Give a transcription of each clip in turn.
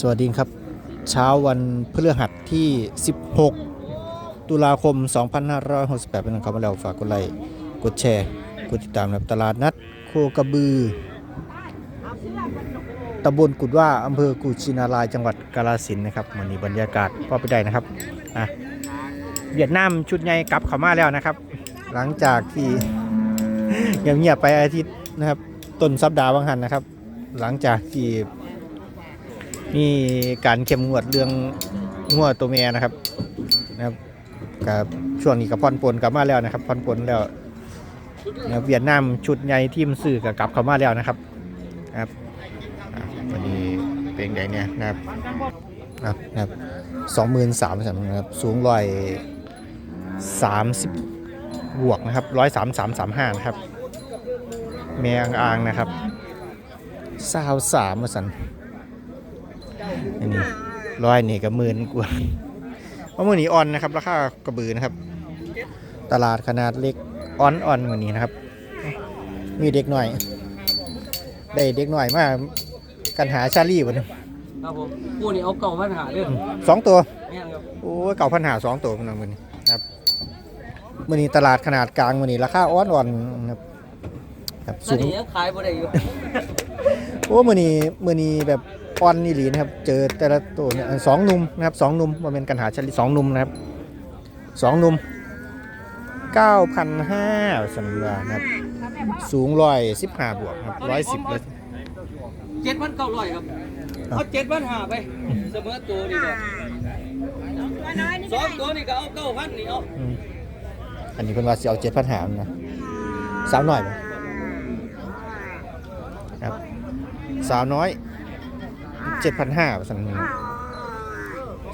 สวัสดีครับ เช้าวันพฤหัสที่ 16 ตุลาคม 2568 เป็นคำว่าแล้วฝากกดไลค์กดแชร์ กดติดตามนะครับตลาดนัด โคกระบือตำบลกุดว่าอำเภอกุชินารายจังหวัดกาฬสินธุ์นะครับวันนี้บรรยากาศพอไปได้นะครับอะเวียดนามชุดใหญ่กลับเข้ามาแล้วนะครับ หลังจากที่เงียบๆไปอาทิตย์นะครับต้นสัปดาห์บางหันนะครับ หลังจากที่ มีการเข้มงวดเรื่องงวดตัวเมียนะครับนะครับกับช่วงนี้กับพอนปนกลับมาแล้วนะครับพอนปนแล้วนะเวียดนามชุดใหญ่ทีมสื่อกับกลับเข้ามาแล้วนะครับนะครับวันนี้เป็นไงเนี่ยนะครับนะครับสองหมื่นสามนะครับสูงร้อยสามสิบบวกนะครับร้อยสามสามสามห้านะครับเมียอ่างนะครับสาวสามมาสัน อันนี้ร้อยนี่ก็หมื่นกว่าเพราะมือนี้ออนนะครับ ราคากระบือนะครับ ตลาดขนาดเล็กออนออนมือนี้นะครับ มีเด็กหน่อย ได้เด็กหน่อยมากันหาชาลี่วันนึงครับผมผู้นี่เอาเก่าปัญหาเรื่องสองตัวแม่นครับโอ้ยเก่าพันหาสองตัวมันมือนี้ครับมือนี้ตลาดขนาดกลางมือนี้ราคาออนออนนะครับครับตอสูนงนี้ยังขายบ่ได้อยู่โอ้มือนี้มือนี้แบบ ออนนี่หลีนะครับ เจอแต่ละตัวเนี่ยสองหนุ่มนะครับสองหนุ่มว่าเป็นกันหาชลิสองหนุ่มนะครับสองหนุ่มเก้าพันห้าสัญญานะครับ สูงร้อยสิบห้าบวกครับร้อยสิบเลยเจ็ดพันเก้าร้อยครับเอาเจ็ดพันหาไปเสมอตัวนี่ก็สองตัวนี่ก็เอาเก้าพันนี่เอาอืมอันนี้เพิ่นว่าสิเอาเจ็ดพันหานะสาวน้อยบ่ครับสาวน้อย เจ็ดพันห้าสัญญา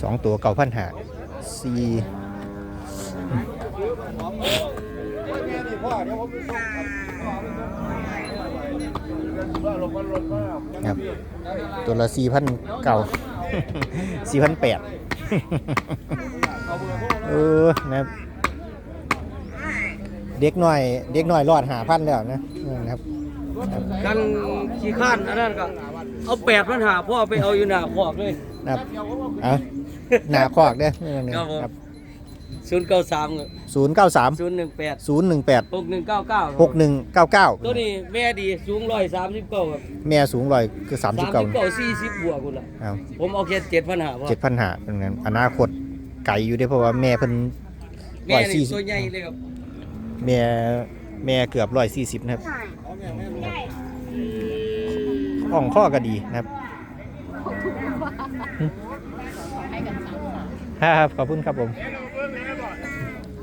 สองตัวเก้าพันห้าสี่ครับตัวละสี่พันเก่าสี่พันแปดเออนะครับเด็กหน่อย เด็กหน่อยรอดหาพันแล้วนะนะครับ กันขี้ข้านอันนั้นก็ เอาแปดพันหาพ่อไปเอาอยู่หน้าขอบเลย นะครับเอาหนาคอกเด้อครับผม ครับศูนย์เก้าสามศูนย์เก้าสามศูนย์หนึ่งแปดศูนย์หนึ่งแปดหกหนึ่งเก้าเก้าหกหนึ่งเก้าเก้าตัวนี้แม่ดีสูงร้อยสามสิบเก้าครับแม่สูงร้อยคือสามสิบสามเก้าสิบเก้าสี่สิบบวกคุณล่ะเอาผมเอาแค่เจ็ดพันหาพ่อเจ็ดพันหาเป็นงั้นอนาคตไก่อยู่ได้อเพราะว่าแม่เพิ่นแม่ร้อยนี่สี่ตัวใหญ่เลยครับแม่แม่เกือบร้อยสี่สิบนะครับ อ่องข้อก็ดีนะครับครับขอบคุณครับผม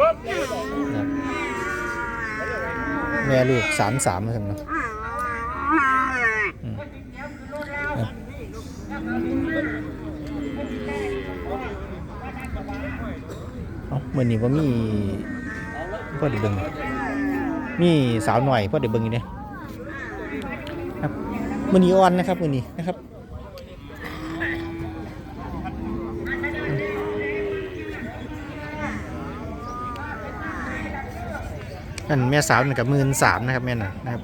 ครับแม่ลูกสามสามใช่ไหมครับอืมครับเอ้าเหมือนนี้ว่ามีพ่อเด็กเบิ่งมีสาวหน่อยพ่อเด็กเบิ่งอยู่เนี่ยครับ มือนี้อ่อนนะครับมือนี้นะครับนั่นแม่สาวนี่กับหมื่นสามนะครับแม่น่ะนะครับ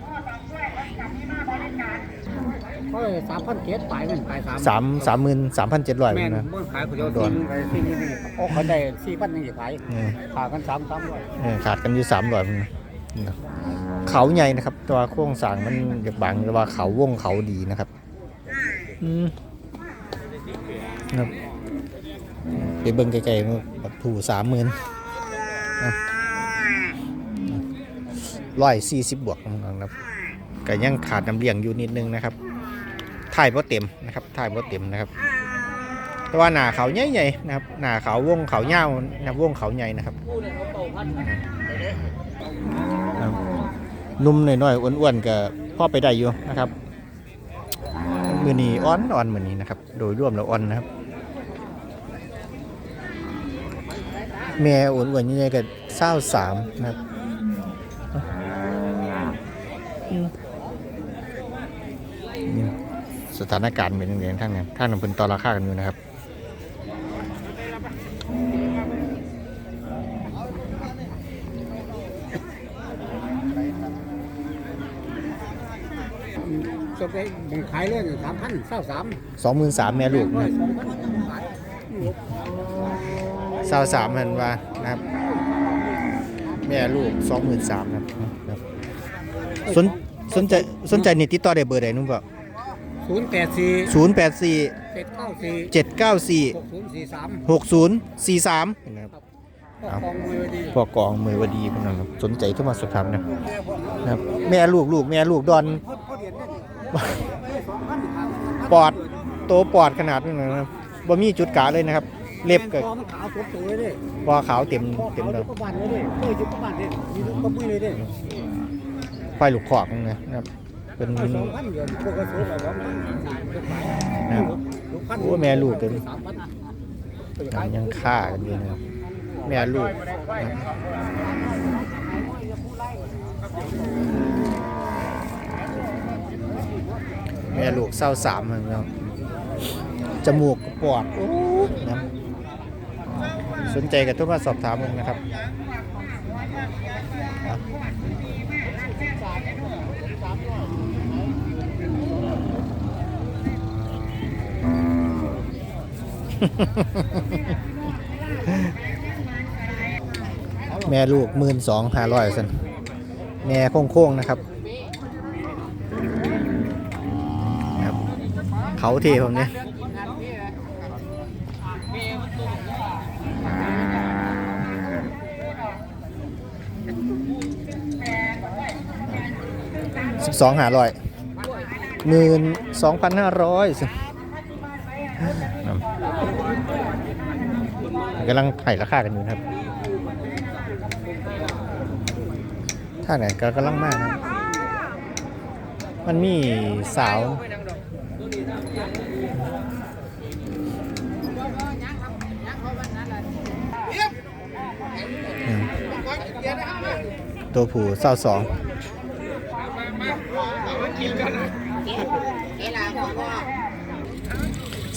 เฮ้ยสามพันเจ็ดตายหนึ่งตายสามสามสามหมื่นสามพันเจ็ดร้อยแม่นนะเมื่อขายเขาจะสี่หมื่นไปสี่นี่นี่โอ้เขาได้สี่พันนี่ขายเออขากันสามสามร้อยเออขาดกันอยู่สามร้อย เขาใหญ่นะครับ ตัวโครงสร้างมันอยากบางแต่ว่าเขาวงเขาดีนะครับอืมครับไปเบิ่งไกลๆมันแบบถูสามหมื่นร้อยสี่สิบบวกนะครับก็ยังขาดน้ำเลี้ยงอยู่นิดนึงนะครับถ่ายพอเต็มนะครับถ่ายพอเต็มนะครับ แต่ว่าหนาเขาใหญ่ๆนะครับ หนาเขาวงเขาเงาวนะครับวงเขาใหญ่นะครับผู้เนุ่มหน่อยๆอ้วนๆก็พ่อไปได้อยู่นะครับ มือนี้อ่อนอ่อนมือนี้นะครับ โดยรวมแล้วอ่อนนะครับ แม่อ้วนๆยังไงก็เศร้าสามนะครับสถานการณ์เป็นยังไงท่านเนี่ยท่านนำเป็นต่อราคากันอยู่นะครับ จะไปบังขายเรื่องสามพันเศร้าสามสองหมื่นสามแม่ลูกร้อนะยสองพันขายสาวสามพันว่านะครับ แม่ลูกสองหมื่นสามนะครับสนสนใจสนใจนี่ติดต่อได้เบอร์ใดนุ่มเปล่าศูนย์แปดสี่ศูนย์แปดสี่เจ็ดเก้าสี่เจ็ดเก้าสี่หกศูนย์สี่สามหกศูนย์สี่สามนะครับก็กองมือดีพวกกองมือวดีพวกนั้นครับสนใจเข้ามาสอบถามนะนะครับ แม่ลูกลูกแม่ลูกดอน ปอดโตปอดขนาดนี้นะครับบ่มีจุดกาเลยนะครับ เล็บก็กองมันขาวสดสวยเลยปอขาวเต็มพอเต็มขาวเลจุยดประบานเลยเด้เออจุดประบานเลยมีลูกก็มือเลยเด้ไฟลูกขอกนี่นะครับเป็นร้อยสองพันเงินพวกกระสุนแบบว่ามันนะครับลูกพันโอ้แม่ลูกเต็มสามพันยังฆ่ากันอยู่นะครับแม่ลูกนะครับ แม่ลูกเศร้าสามนะครับจมูกปอดโอ้นะสนใจกับทุกมาสอบถามมึงนะครับแม่ลูกหมื่นสองห้าร้อยสันแม่โค้งๆนะครับ เขาเทผมเนี่ยสิบสองหาร้อยหมื่นสองพันห้าร้อยกำลังไถ่ราคากันอยู่ครับท่าไหนก็กำลังมากครับ มันมีสาว อืม ตัวผู้เศร้าสอง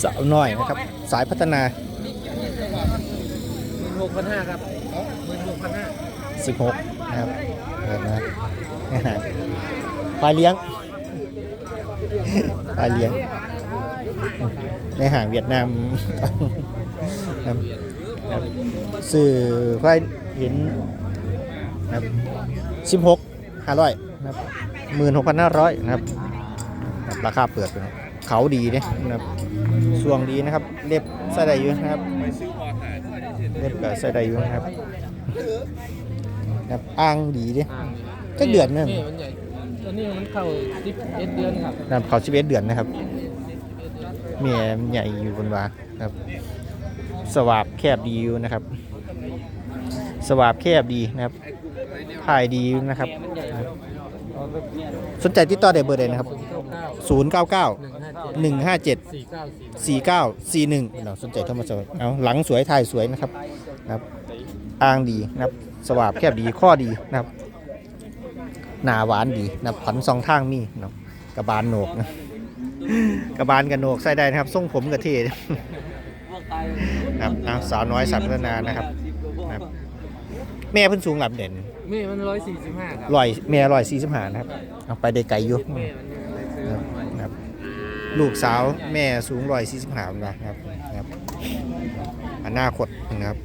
สาวน้อยนะครับ สายพัฒนาหกพันห้าครับหมื่นหกพันห้า16นะครับเปิดนะปลาเลี้ยงปลาเลี้ยง ในห่างเวียดนามครับครับสื่อไฟเห็น นะครับ16 500นะครับ16,500นะครับครับ ราคาเปิดนะครับเขาดีเนี่ยนะครับช่วงดีนะครับ เล็บใส่ได้อยู่นะครับ เล็บก็ใส่ได้อยู่นะครับครับอ้างดีดิจักเดือนหนึงนี่มันใหญ่ตัวนี้มันเข้าสิบเอ็ดเดือนครับนะครับเขาชีวิตเดือนนะครับเมียมันใหญ่อยู่บนวาครับ สวาบแคบดีอยู่นะครับ สวาบแคบดีนะครับ ถ่ายดีนะครับ สนใจติดต่อได้เบอร์ใดนะครับเก้าเก้า099หนึ่งห้าเจ็ด157สี่เก้าสี่4941เราสนใจโทรมาสอบเอาหลังสวยถ่ายสวยนะครับนะครับอ้างดีนะครับสวาบแคบดีข้อดีนะครับ หนาหวานดีนะครับผันสองทางมีนะกระบาลโหนกนะกระบาลกับโหนกใส่ได้นะครับทรงผมกับเท่พวกตายนะครับสาวน้อยสัตว์นานะครับ แม่เพิ่นสูงหลับเด่นแม่มันร้อยสี่สิบห้าครับลอยแม่ลอยสี่สิบห้านะครับเอาไปได้ไกลอยู่แม่มันนะครับนะครับ ลูกสาวแม่สูงลอยสี่สิบห้านะครับนะครับอนาคตนะครับ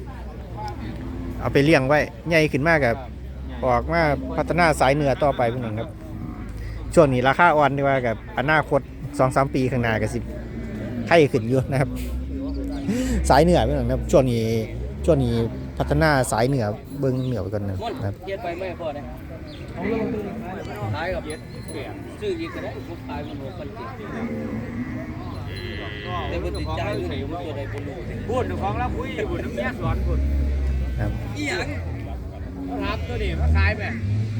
เอาไปเลี้ยงไว้ใหญ่ขึ้นมากกับออกมาพัฒนาสายเหนือต่อไปพวกนึงครับ ช่วงนี้ราคาอ่อนดีว่ากับอนาคตสองสามปีข้างหน้ากับสิไข่ขึ้นอยู่นะครับ สายเหนือพวกนึงครับช่วงนี้ช่วงนี้ พัฒนาสายเหนือเบิ้องเหนือไปก่อนนะม่อนครับเย็ดไปไม่พอเลยขายกับเย็ดซื้อยีก็ได้ผมขายมันหกพันเจ็ดแต่บนติดใจอยู่ไหนมันตัวใดคนรู้พูดของเราคุยอยู่น้ำเมียสอนพูดครับอีหยังครับตัวนี้มาขายไป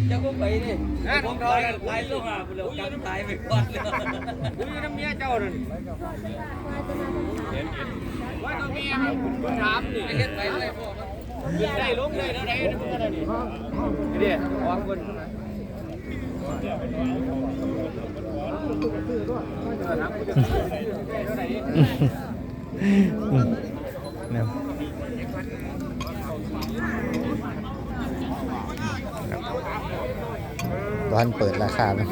จ้าก็ไปดิผมขายขายลงมาคุณเราจับตายไปก่อนเลยคุยน้ำเมียเจ้านั่นว่าตัวเมียครับคุณถามนี่ไปเฮ็ดไปเลยพ่อ ได้ลงได้เท่าไหร่เมื่อนี่เดี๋ยววางบนอืมนะครับร้านเปิดราคานะ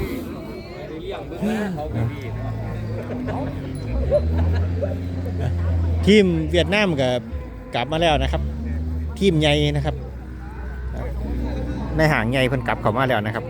เลี้ยงเบิ่ทีมเวียดนามกับกลับมาแล้วนะครับ ทีมใหญ่นะครับ ในหางใหญ่เพิ่นกลับเข้ามาแล้วนะครับ